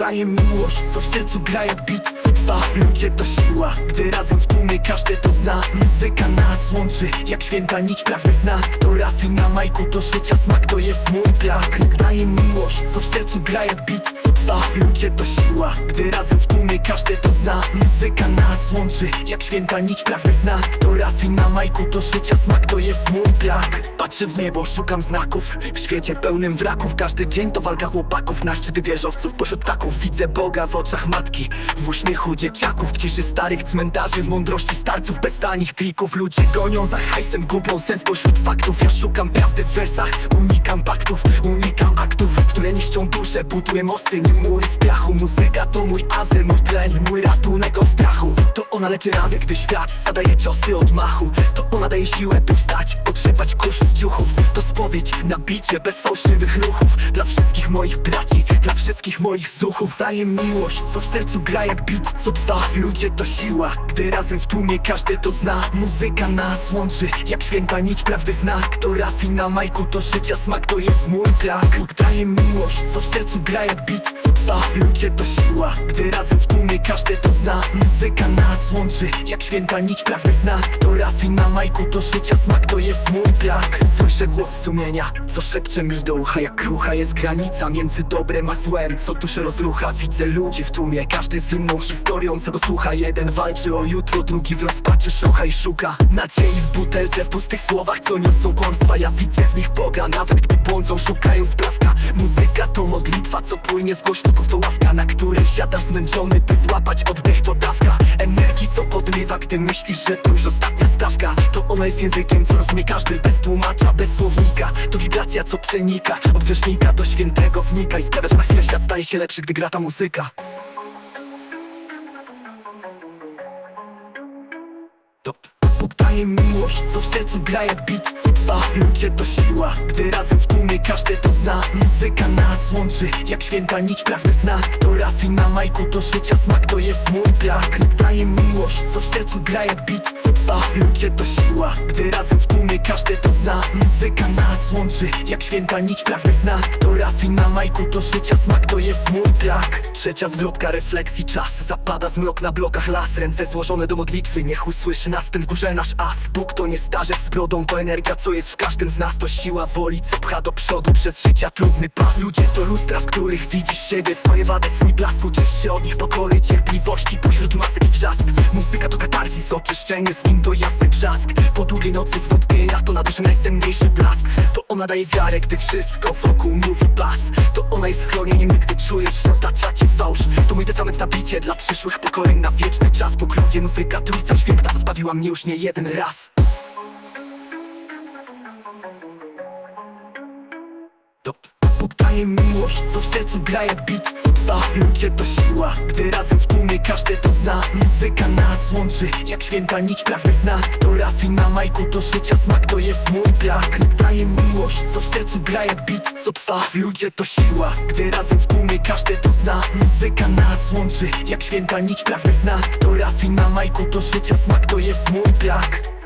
Daje miłość, co w sercu gra jak bit Co trwa, ludzie to siła Gdy razem w tłumie każdy to zna. Muzyka nas łączy, jak święta nić prawdy znak. To rafi na majku, to życia smak, to jest mój brak. Daje miłość, co w sercu gra jak bit Co trwa, ludzie to siła Gdy razem w tłumie każdy to zna. Muzyka nas łączy, jak święta nić prawdy znak. To rafi na majku, to życia smak, to jest mój brak. Patrzę w niebo, szukam znaków. W świecie pełnym wraków Każdy dzień to walka chłopaków. Na szczyty wieżowców pośród ptaków Widzę Boga w oczach matki. W uśmiechu dzieciaków W ciszy starych cmentarzy W mądrości starców. Bez tanich trików Ludzie gonią za hajsem Gubią sens pośród faktów. Ja szukam prawdy w wersach Unikam paktów Unikam aktów Które niszczą duszę. Buduję mosty Nie mury z piachu. Muzyka to mój azyl tlen Mój ratunek od strachu. To ona leczy rany Gdy świat zadaje ciosy od machu. To ona daje siłę by wstać Otrzepać kurz z ciuchów To spowiedź na bicie Bez fałszywych ruchów. Dla wszystkich moich braci Dla wszystkich moich zuchów. Daje miłość Co w sercu gra jak bit Co trwa Ludzie to siła Gdy razem w tłumie każdy to zna. Muzyka nas łączy Jak święta nić prawdy znak To rafi na majku To życia smak To jest mój Bóg daje miłość Co w sercu gra jak bit Co trwa Ludzie to siła Gdy razem w tłumie każdy to zna. Muzyka nas łączy Jak święta nić prawdy znak To rafi na majku To życia smak To jest mój brak Słyszę głos sumienia Co szepcze mi do ucha Jak krucha jest granica Między dobrem a złem Co duszę rozrucha. Widzę ludzi w tłumie Każdy z inną historią Co go słucha. Jeden walczy o jutro Drugi w rozpaczy szuka i szuka. Nadziei w butelce W pustych słowach Co niosą kłamstwa. Ja widzę z nich Boga Nawet gdy błądzą Szukają sprawka. Muzyka to modlitwa Co płynie z głośników To ławka Na której siadasz zmęczony By złapać oddech To dawka Energii co podrywa Gdy myślisz, że to już ostatnia stawka. To ona jest językiem Co rozumie każdy Bez tłumacza, bez słownika. To wibracja co przenika Od grzesznika do świętego wnika I sprawia, że na chwilę świat staje się lepszy Gdy gra ta muzyka. To Bóg daje miłość, co w sercu gra jak bit Co ludzie to siła Gdy razem w tłumie każdy to zna Muzyka nas łączy, jak święta nić prawdy znak To rafi na majku, to życia smak To jest mój brak. Daje miłość, co w sercu gra jak bit Co trwa, ludzie to siła Gdy razem w tłumie każdy to zna. Muzyka nas łączy, jak święta nić prawdy znak To rafi na majku, to życia smak To jest mój brak. Trzecia zwrotka refleksji, czas Zapada zmrok na blokach las. Ręce złożone do modlitwy, niech usłyszy nas ten w górze nasz as. Bóg to nie starzec z brodą, to energia co jest w każdym z nas. To siła woli, co pcha do przodu przez życia trudny pas. Ludzie to lustra, w których widzisz siebie, swoje wady, swój blask Uczysz się od nich pokory, cierpliwości pośród masek i wrzask. Muzyka to katarzis, oczyszczenie z nim to jasny brzask. Po długiej nocy zwątpienia to na duszy najcenniejszy blask. To ona daje wiarę, gdy wszystko wokół mówi bas To ona jest schronieniem, gdy czujesz, że otacza cię fałsz. To mój testament na bicie dla przyszłych pokoleń na wieczny czas. Po grudzie muzyka, trójca święta zbawiła mnie już nie jeden raz Bóg daje miłość, co w sercu gra jak bit Co trwa, ludzie to siła Gdy razem w tłumie każdy to zna. Muzyka nas łączy, jak święta nić prawdy znak To rafi na majku, to życia smak To jest mój brak. Daje miłość, co w sercu gra jak bit Co trwa, ludzie to siła Gdy razem w tłumie każdy to zna. Muzyka nas łączy, jak święta nić prawdy znak To rafi na majku, to życia smak To jest mój brak